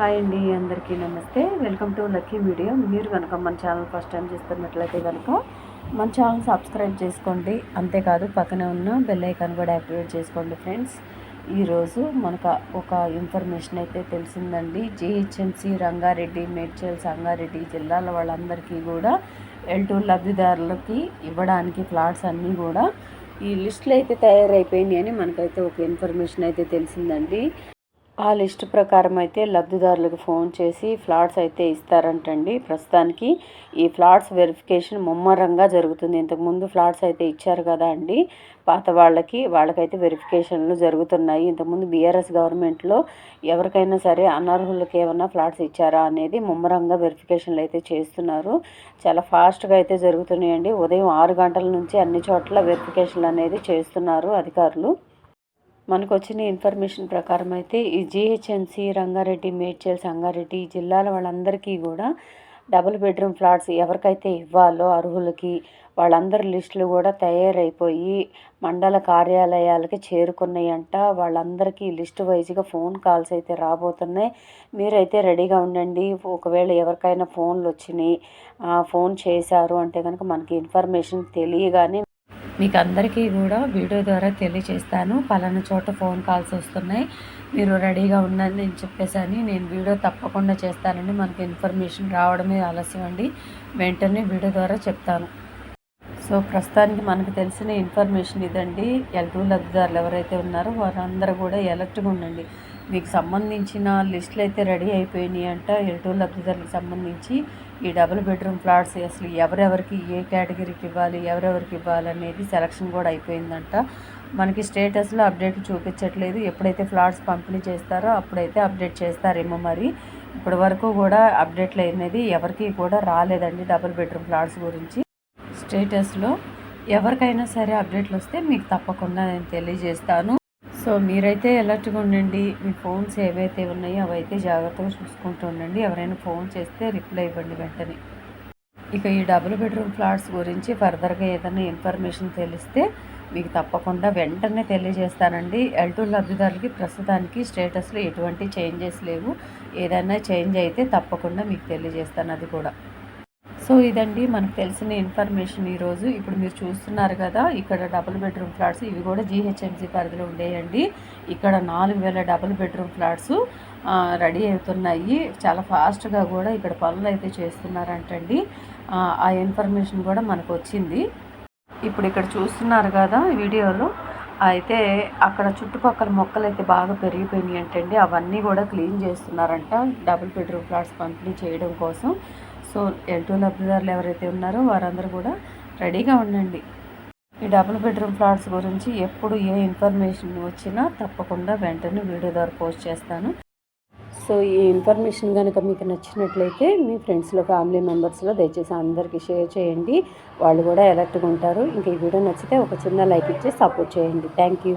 Hi అండి అందరికీ నమస్తే. Welcome to lucky media. మీరు కనుక మన ఛానల్ ఫస్ట్ టైం చూస్తున్నట్లయితే కనుక మన ఛానల్ సబ్స్క్రైబ్ చేసుకోండి. అంతేకాదు పక్కనే ఉన్న బెల్ ఐకాన్ కూడా యాక్టివేట్ చేసుకోండి ఫ్రెండ్స్. ఈరోజు మనకు ఒక ఇన్ఫర్మేషన్ అయితే తెలిసిందండి. జిహెచ్ఎంసి రంగారెడ్డి మేడ్చల్ సంగారెడ్డి జిల్లాల వాళ్ళందరికీ కూడా ఎల్ టూ లబ్ధిదారులకి ఇవ్వడానికి ఫ్లాట్స్ అన్నీ కూడా ఈ లిస్టులు అయితే తయారైపోయినాయి అని మనకైతే ఒక ఇన్ఫర్మేషన్ అయితే తెలిసిందండి. ఆ లిస్ట్ ప్రకారం అయితే లబ్ధిదారులకు ఫోన్ చేసి ఫ్లాట్స్ అయితే ఇస్తారంటండి. ప్రస్తుతానికి ఈ ఫ్లాట్స్ వెరిఫికేషన్ ముమ్మరంగా జరుగుతుంది. ఇంతకుముందు ఫ్లాట్స్ అయితే ఇచ్చారు కదా అండి. పాత వాళ్ళకి వాళ్ళకైతే వెరిఫికేషన్లు జరుగుతున్నాయి. ఇంతకుముందు బీఆర్ఎస్ గవర్నమెంట్లో ఎవరికైనా సరే అనర్హులకి ఏమన్నా ఫ్లాట్స్ ఇచ్చారా అనేది ముమ్మరంగా వెరిఫికేషన్లు అయితే చేస్తున్నారు. చాలా ఫాస్ట్గా అయితే జరుగుతున్నాయండి. ఉదయం ఆరు గంటల నుంచి అన్ని చోట్ల వెరిఫికేషన్లు అనేది చేస్తున్నారు అధికారులు. మనకు వచ్చిన ఇన్ఫర్మేషన్ ప్రకారం అయితే ఈ జిహెచ్ఎంసి రంగారెడ్డి మేడ్చల్ సంగారెడ్డి జిల్లాల వాళ్ళందరికీ కూడా డబుల్ బెడ్రూమ్ ఫ్లాట్స్ ఎవరికైతే ఇవ్వాలో అర్హులకి వాళ్ళందరి లిస్టులు కూడా తయారైపోయి మండల కార్యాలయాలకి చేరుకున్నాయంట. వాళ్ళందరికీ లిస్ట్ వైజ్గా ఫోన్ కాల్స్ అయితే రాబోతున్నాయి. మీరైతే రెడీగా ఉండండి. ఒకవేళ ఎవరికైనా ఫోన్లు వచ్చినాయి ఫోన్ చేశారు అంటే కనుక మనకి ఇన్ఫర్మేషన్ తెలియగానే మీకు అందరికీ కూడా వీడియో ద్వారా తెలియజేస్తాను. పలానా చోట ఫోన్ కాల్స్ వస్తున్నాయి. మీరు రెడీగా ఉండండి నేను చెప్పేసాని నేను వీడియో తప్పకుండా చేస్తానండి మనకి ఇన్ఫర్మేషన్ రావడమే ఆలస్యం అండి. వెంటనే వీడియో ద్వారా చెప్తాను. సో ప్రస్తుతానికి మనకు తెలిసిన ఇన్ఫర్మేషన్ ఇదండి. ఎల్టూ లబ్ధిదారులు ఎవరైతే ఉన్నారో వారందరూ కూడా ఎలర్ట్గా ఉండండి. మీకు సంబంధించిన లిస్టులు అయితే రెడీ అయిపోయినాయి అంట. ఎల్టూ లబ్ధిదారులకు సంబంధించి ఈ డబుల్ బెడ్రూమ్ ఫ్లాట్స్ అసలు ఎవరెవరికి ఏ కేటగిరీకి ఇవ్వాలి ఎవరెవరికి ఇవ్వాలి అనేది సెలక్షన్ కూడా అయిపోయిందంట. మనకి స్టేటస్లో అప్డేట్ చూపించట్లేదు. ఎప్పుడైతే ఫ్లాట్స్ పంపిణీ చేస్తారో అప్పుడైతే అప్డేట్ చేస్తారేమో మరి. ఇప్పటి వరకు కూడా అప్డేట్లు అనేది ఎవరికి కూడా రాలేదండి డబుల్ బెడ్రూమ్ ఫ్లాట్స్ గురించి. స్టేటస్లో ఎవరికైనా సరే అప్డేట్లు వస్తే మీకు తప్పకుండా నేను తెలియజేస్తాను. సో మీరైతే ఎలర్ట్గా ఉండండి. మీ ఫోన్స్ ఏవైతే ఉన్నాయో అవైతే జాగ్రత్తగా చూసుకుంటూ ఉండండి. ఎవరైనా ఫోన్ చేస్తే రిప్లై ఇవ్వండి వెంటనే. ఇక ఈ డబుల్ బెడ్రూమ్ ఫ్లాట్స్ గురించి ఫర్దర్గా ఏదైనా ఇన్ఫర్మేషన్ తెలిస్తే మీకు తప్పకుండా వెంటనే తెలియజేస్తానండి. ఎల్ టూ లబ్ధిదారులకి ప్రస్తుతానికి స్టేటస్లో ఎటువంటి చేంజెస్ లేవు. ఏదైనా చేంజ్ అయితే తప్పకుండా మీకు తెలియజేస్తాను అది కూడా. సో ఇదండి మనకు తెలిసిన ఇన్ఫర్మేషన్ ఈరోజు ఇప్పుడు మీరు చూస్తున్నారు కదా ఇక్కడ డబుల్ బెడ్రూమ్ ఫ్లాట్స్ ఇవి కూడా జీహెచ్ఎంసీ పరిధిలో ఉండేయండి. ఇక్కడ నాలుగు వేల డబుల్ బెడ్రూమ్ ఫ్లాట్స్ రెడీ అవుతున్నాయి. చాలా ఫాస్ట్గా కూడా ఇక్కడ పనులు అయితే చేస్తున్నారంటండి. ఆ ఇన్ఫర్మేషన్ కూడా మనకు వచ్చింది. ఇప్పుడు ఇక్కడ చూస్తున్నారు కదా వీడియోలో. అయితే అక్కడ చుట్టుపక్కల మొక్కలు అయితే బాగా పెరిగిపోయినాయి అంటండి అవన్నీ కూడా క్లీన్ చేస్తున్నారంట డబుల్ బెడ్రూమ్ ఫ్లాట్స్ పంపిణీ చేయడం కోసం. సో ఎల్టూ లబ్ధిదారులు ఎవరైతే ఉన్నారో వారందరూ కూడా రెడీగా ఉండండి. ఈ డబుల్ బెడ్రూమ్ ఫ్లాట్స్ గురించి ఎప్పుడు ఏ ఇన్ఫర్మేషన్ వచ్చినా తప్పకుండా వెంటనే వీడియో ద్వారా పోస్ట్ చేస్తాను. సో ఈ ఇన్ఫర్మేషన్ కనుక మీకు నచ్చినట్లయితే మీ ఫ్రెండ్స్లో ఫ్యామిలీ మెంబర్స్లో దయచేసి అందరికీ షేర్ చేయండి. వాళ్ళు కూడా ఎలర్ట్గా ఉంటారు. ఇంకా ఈ వీడియో నచ్చితే ఒక చిన్న లైక్ ఇచ్చి సపోర్ట్ చేయండి. Thank you.